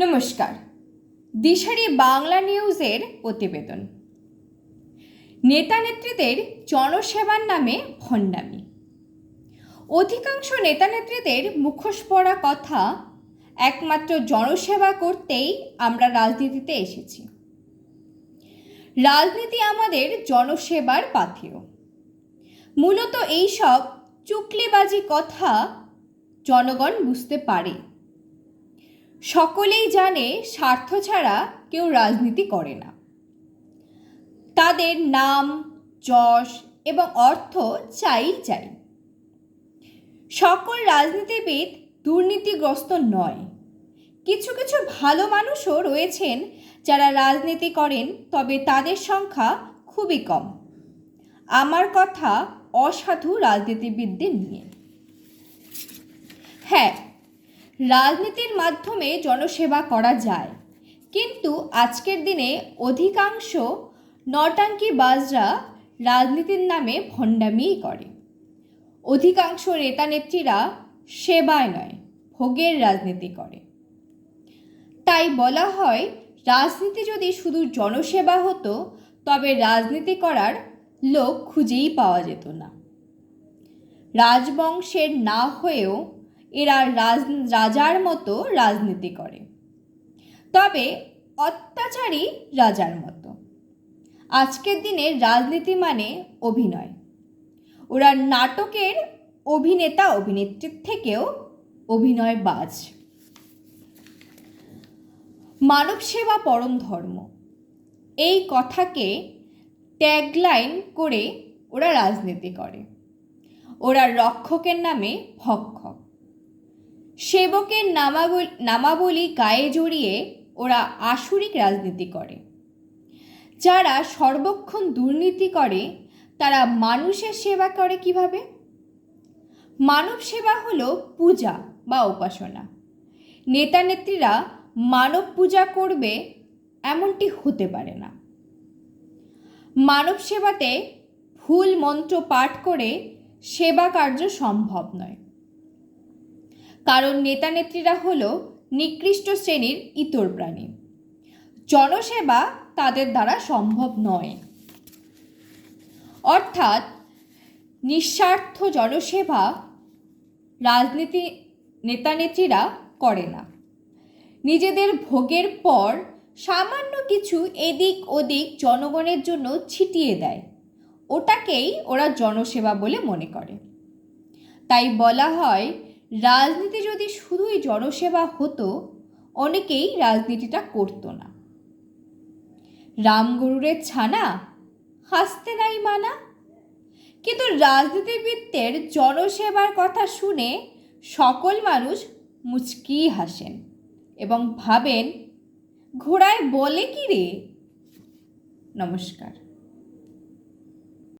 নমস্কার। দিশারি বাংলা নিউজের প্রতিবেদন। নেতা নেত্রীদের জনসেবার নামে ভণ্ডামি। অধিকাংশ নেতা নেত্রীদের মুখোশ পড়া কথা একমাত্র জনসেবা করতেই আমরা রাজনীতিতে এসেছি। রাজনীতি আমাদের জনসেবার পাথেয়। মূলত এইসব চুকলিবাজি কথা জনগণ বুঝতে পারে। সকলেই জানে স্বার্থ ছাড়া কেউ রাজনীতি করে না। তাদের নাম, যশ এবং অর্থ চাই চাই। সকল রাজনীতিবিদ দুর্নীতিগ্রস্ত নয়। কিছু কিছু ভালো মানুষও রয়েছেন যারা রাজনীতি করেন, তবে তাদের সংখ্যা খুবই কম। আমার কথা অসাধু রাজনীতিবিদদের নিয়ে। হ্যাঁ রাজনীতির মাধ্যমে জনসেবা করা যায়। কিন্তু আজকের দিনে অধিকাংশ নটাঙ্কি বাজরা রাজনীতির নামে ভণ্ডামিই করে। অধিকাংশ নেতা নেত্রীরা সেবায় নয়, ভোগের রাজনীতি করে। তাই বলা হয়, রাজনীতি যদি শুধু জনসেবা হতো, তবে রাজনীতি করার লোক খুঁজেই পাওয়া যেত না। রাজবংশের না হয়েও এরা রাজ, রাজার মতো রাজনীতি করে। তবে অত্যাচারী রাজার মতো। আজকের দিনে রাজনীতি মানে অভিনয়। ওরা নাটকের অভিনেতা, অভিনেত্রীর থেকেও অভিনয় বাজ মানব সেবা পরম ধর্ম। এই কথাকে ট্যাগলাইন করে ওরা রাজনীতি করে। ওরা রক্ষকের নামে ভক্ষক। সেবকের নামাবল, নামাবলী গায়ে জড়িয়ে ওরা আসুরিক রাজনীতি করে। যারা সর্বক্ষণ দুর্নীতি করে, তারা মানুষের সেবা করে কীভাবে? মানব সেবা হলো পূজা বা উপাসনা। নেতা নেত্রীরা মানব পূজা করবে এমনটি হতে পারে না। মানব সেবাতে ভুল মন্ত্র পাঠ করে সেবা কার্য সম্ভব নয়। কারণ নেতা নেত্রীরা হল নিকৃষ্ট শ্রেণির ইতর প্রাণী। জনসেবা তাদের দ্বারা সম্ভব নয়। অর্থাৎ নিঃস্বার্থ জনসেবা রাজনীতি নেতানেত্রীরা করে না। নিজেদের ভোগের পর সামান্য কিছু এদিক ওদিক জনগণের জন্য ছিটিয়ে দেয়। ওটাকেই ওরা জনসেবা বলে মনে করে। তাই বলা হয় রাজনীতি যদি শুধুই জনসেবা হতো, অনেকেই রাজনীতিটা করতো না। রামগরুরের ছানা হাসতে নাই মানা। কিন্তু রাজনীতিবিদদের জনসেবার কথা শুনে সকল মানুষ মুচকি হাসেন এবং ভাবেন, ঘোড়ায় বলে কি রে? নমস্কার।